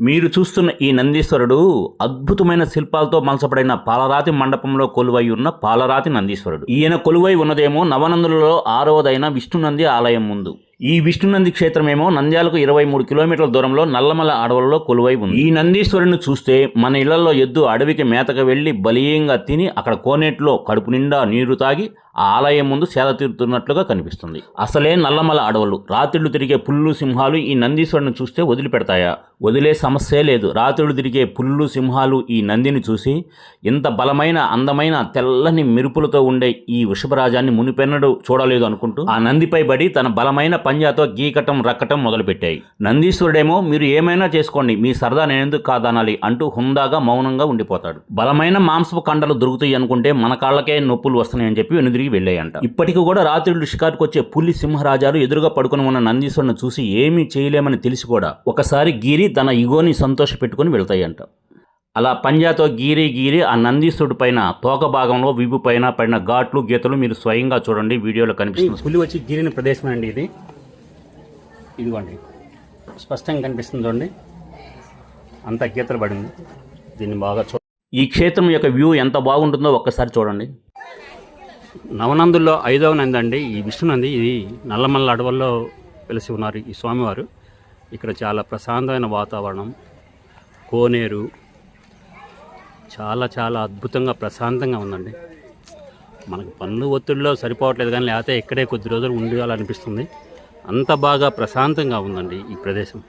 మీరు చూస్తున్న ఈ నందీశ్వరుడు అద్భుతమైన శిల్పాలతో మలసపడిన పాలరాతి మండపంలో కొలువై ఉన్న పాలరాతి నందీశ్వరుడు. ఈయన కొలువై ఉన్నదేమో నవనందులలో ఆరవదైన విష్ణునంది ఆలయం ముందు. ఈ విష్ణునంది క్షేత్రమేమో నంద్యాలకు ఇరవై మూడు కిలోమీటర్ల దూరంలో నల్లమల అడవులలో కొలువై ఉంది. ఈ నందీశ్వరుని చూస్తే మన ఇళ్ళలో ఎద్దు అడవికి మేతకు వెళ్ళి బలీయంగా తిని అక్కడ కోనేట్లో కడుపు నిండా నీరు తాగి ఆ ఆలయం ముందు సేద తీరుతున్నట్లుగా కనిపిస్తుంది. అసలే నల్లమల అడవులు. రాత్రిళ్ళు తిరిగే పుల్లు సింహాలు ఈ నందీశ్వరుని చూస్తే వదిలిపెడతాయా? వదిలే సమస్యే లేదు. రాత్రులు తిరిగే పుల్లు సింహాలు ఈ నందిని చూసి ఇంత బలమైన అందమైన తెల్లని మెరుపులతో ఉండే ఈ వృషభరాజాన్ని మునిపెన్నడు చూడలేదు అనుకుంటూ ఆ నందిపై పడి తన బలమైన పంజాతో గీకటం రక్కటం మొదలుపెట్టాయి. నందీశ్వరుడేమో మీరు ఏమైనా చేసుకోండి. మీ సరదా నేనెందుకు కాదనాలి అంటూ హుందాగా మౌనంగా ఉండిపోతాడు. బలమైన మాంసపు కండలు దొరుకుతాయి అనుకుంటే మన కాళ్ళకే నొప్పులు వస్తున్నాయని చెప్పి వెనుదిరిగి వెళ్ళాయంట. ఇప్పటికి కూడా రాత్రులు షికారుకు వచ్చే పులి సింహరాజాలు ఎదురుగా పడుకుని ఉన్న నందీశ్వరుని చూసి ఏమీ చేయలేమని తెలిసి కూడా ఒకసారి గీరి తన ఇగోని సంతోష పెట్టుకుని వెళ్తాయంట. అలా పంజాతో గీరి గీరి ఆ నందీశ్వరుడి పైన తోక భాగంలో విభు పైన పడిన ఘాట్లు గీతలు మీరు స్వయంగా చూడండి. వీడియోలో కనిపిస్తుంది పులి వచ్చి గిరిన ప్రదేశం అండి ఇది. ఇదిగోండి. స్పష్టంగా కనిపిస్తుంది చూడండి. అంత గీతలు పడింది. దీన్ని బాగా చూ ఈ క్షేత్రం యొక్క వ్యూ ఎంత బాగుంటుందో ఒక్కసారి చూడండి. నవనందుల్లో ఐదవ నంది అండి ఈ విష్ణునంది ఇది నల్లమల్ల అడవుల్లో వెలిసి ఉన్నారు ఈ స్వామివారు. ఇక్కడ చాలా ప్రశాంతమైన వాతావరణం కోనేరు చాలా చాలా అద్భుతంగా ప్రశాంతంగా ఉందండి. మనకు పనులు ఒత్తిడిలో సరిపోవట్లేదు కానీ లేకపోతే ఇక్కడే కొద్ది రోజులు ఉండాలనిపిస్తుంది. అంత బాగా ప్రశాంతంగా ఉందండి ఈ ప్రదేశం.